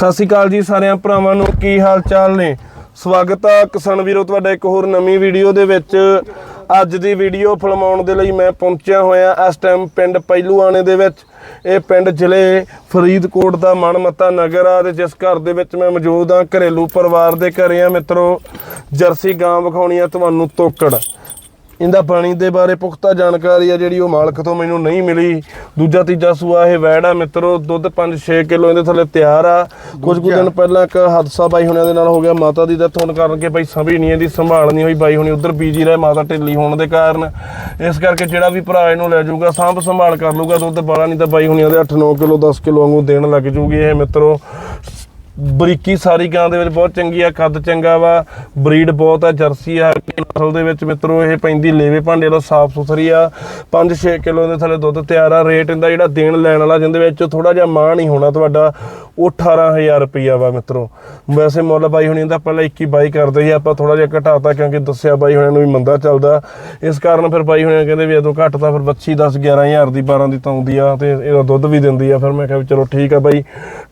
ਸਤਿ ਸ਼੍ਰੀ ਅਕਾਲ ਜੀ ਸਾਰਿਆਂ ਭਰਾਵਾਂ ਨੂੰ, ਕੀ ਹਾਲ ਚਾਲ ਨੇ? ਸਵਾਗਤ ਆ ਕਿਸਾਨ ਵੀਰੋ, ਤੁਹਾਡਾ ਇੱਕ ਹੋਰ ਨਵੀਂ ਵੀਡੀਓ ਦੇ ਵਿੱਚ। ਅੱਜ ਦੀ ਵੀਡੀਓ ਫਿਲਮਾਉਣ ਦੇ ਲਈ ਮੈਂ ਪਹੁੰਚਿਆ ਹੋਇਆ ਇਸ ਟਾਈਮ ਪਿੰਡ ਪਹਿਲੂਆਣੇ ਦੇ ਵਿੱਚ। ਇਹ ਪਿੰਡ ਜ਼ਿਲ੍ਹੇ ਫਰੀਦਕੋਟ ਦਾ ਮਨਮੱਤਾ ਨਗਰ ਆ ਤੇ ਜਿਸ ਘਰ ਦੇ ਵਿੱਚ ਮੈਂ ਮੌਜੂਦ ਆ, ਘਰੇਲੂ ਪਰਿਵਾਰ ਦੇ ਘਰੇ ਆ ਮਿੱਤਰੋ। ਜਰਸੀ ਗਾਂ ਵਿਖਾਉਣੀ ਆ ਤੁਹਾਨੂੰ ਤੋਕੜ। ਇਹਦਾ ਪਾਣੀ ਦੇ ਬਾਰੇ ਪੁਖਤਾ ਜਾਣਕਾਰੀ ਆ ਜਿਹੜੀ ਉਹ ਮਾਲਕ ਤੋਂ ਮੈਨੂੰ ਨਹੀਂ ਮਿਲੀ। ਦੂਜਾ ਤੀਜਾ ਸੂਆ ਇਹ ਵੈੜ ਆ ਮਿੱਤਰੋ ਦੁੱਧ 5-6 ਕਿਲੋ ਇਹਦੇ ਥੱਲੇ ਤਿਆਰ ਆ। ਕੁਝ ਕੁ ਦਿਨ ਪਹਿਲਾਂ ਇੱਕ ਹਾਦਸਾ ਬਾਈ ਹੁਣਿਆਂ ਦੇ ਨਾਲ ਹੋ ਗਿਆ। ਮਾਤਾ ਦੀ ਡੈਥ ਹੋਣ ਕਾਰਨ ਕਿ ਬਾਈ ਸੰਭੀ ਨਹੀਂ ਇਹਦੀ ਸੰਭਾਲ ਨਹੀਂ ਹੋਈ ਬਾਈ ਹੁਣੀ। ਉਧਰ ਬੀਜੀ ਰਹੇ ਮਾਤਾ ਢਿੱਲੀ ਹੋਣ ਦੇ ਕਾਰਨ। ਇਸ ਕਰਕੇ ਜਿਹੜਾ ਵੀ ਭਰਾ ਇਹਨੂੰ ਲੈ ਜਾਊਗਾ ਸਾਂਭ ਸੰਭਾਲ ਕਰ ਲੂਗਾ ਦੁੱਧ ਬਾਲਾ ਨਹੀਂ ਤਾਂ ਬਾਈ ਹੁਣੀਆਂ ਦੇ 8-9 ਕਿਲੋ 10 ਕਿਲੋ ਵਾਂਗੂ ਦੇਣ ਲੱਗ ਜੂਗੀ ਇਹ ਮਿੱਤਰੋ। ਬਰੀਕੀ ਸਾਰੀ ਗਾਂ ਦੇ ਵਿੱਚ ਬਹੁਤ ਚੰਗੀ ਆ ਕੱਦ ਚੰਗਾ ਵਾ ਬਰੀਡ ਬਹੁਤ ਆ, ਜਰਸੀ ਆ ਨਸਲ ਦੇ ਵਿੱਚ ਮਿੱਤਰੋ ਇਹ ਪੈਂਦੀ ਲੇਵੇ ਭਾਂਡੇ ਦਾ ਸਾਫ਼ ਸੁਥਰੀ ਆ 5-6 ਕਿਲੋ ਦੇ ਥੱਲੇ ਦੁੱਧ ਤਿਆਰ ਆ ਰੇਟ ਇਹਦਾ ਜਿਹੜਾ ਦੇਣ ਲੈਣ ਵਾਲਾ ਜਿੰਦੇ ਵਿੱਚ ਥੋੜਾ ਜਿਹਾ ਮਾਣ ਹੀ ਹੋਣਾ ਤੁਹਾਡਾ ਉਹ 18000 ਰੁਪਈਆ ਵਾ ਮਿੱਤਰੋ। ਵੈਸੇ ਮੁੱਲ ਬਾਈ ਹੁਣੀ ਦਾ ਪਹਿਲਾਂ 21 22 ਕਰਦੇ ਸੀ, ਆਪਾਂ ਥੋੜਾ ਜਿਹਾ ਘਟਾਤਾ ਕਿਉਂਕਿ ਦੱਸਿਆ ਬਾਈ ਹੁਣਿਆਂ ਨੂੰ ਵੀ ਮੰਦਾ ਚੱਲਦਾ। ਇਸ ਕਾਰਨ ਫਿਰ ਬਾਈ ਹੁਣਿਆਂ ਕਹਿੰਦੇ ਵੀ ਇਦੋਂ ਘੱਟ ਤਾਂ ਫਿਰ ਬੱਚੀ 10 11000 ਦੀ 12 ਦੀ ਤਾਂ ਆਉਂਦੀ ਆ ਤੇ ਇਹਦਾ ਦੁੱਧ ਵੀ ਦਿੰਦੀ ਆ। ਫਿਰ ਮੈਂ ਕਿਹਾ ਵੀ ਚਲੋ ਠੀਕ ਆ ਬਾਈ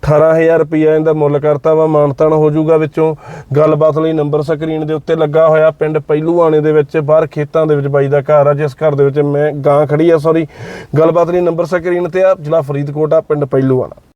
18000 ਰੁਪਈਆ ਇਹਦਾ ਮੁੱਲ ਕਰਤਾ ਵਾ, ਮਾਨਤਾਨ ਹੋ ਜਾਊਗਾ ਵਿੱਚੋਂ। ਗੱਲਬਾਤ ਲਈ ਨੰਬਰ ਸਕਰੀਨ ਦੇ ਉੱਤੇ ਲੱਗਾ ਹੋਇਆ ਪਿੰਡ ਪਹਿਲੂ ਆਣੇ ਦੇ ਵਿੱਚ, ਬਾਹਰ ਖੇਤਾਂ ਦੇ ਵਿੱਚ ਬਾਈ ਦਾ ਘਰ ਆ, ਜਿਸ ਘਰ ਦੇ ਵਿੱਚ ਮੈਂ ਗਾਂ ਖੜੀ ਆ ਸੌਰੀ ਗੱਲਬਾਤ ਲਈ ਨੰਬਰ ਸਕਰੀਨ ਤੇ ਆ, ਜ਼ਿਲ੍ਹਾ ਫਰੀਦਕੋਟ ਆ, ਪਿੰਡ ਪਹਿਲੂ ਪਹਿਲੂਆਣਾ।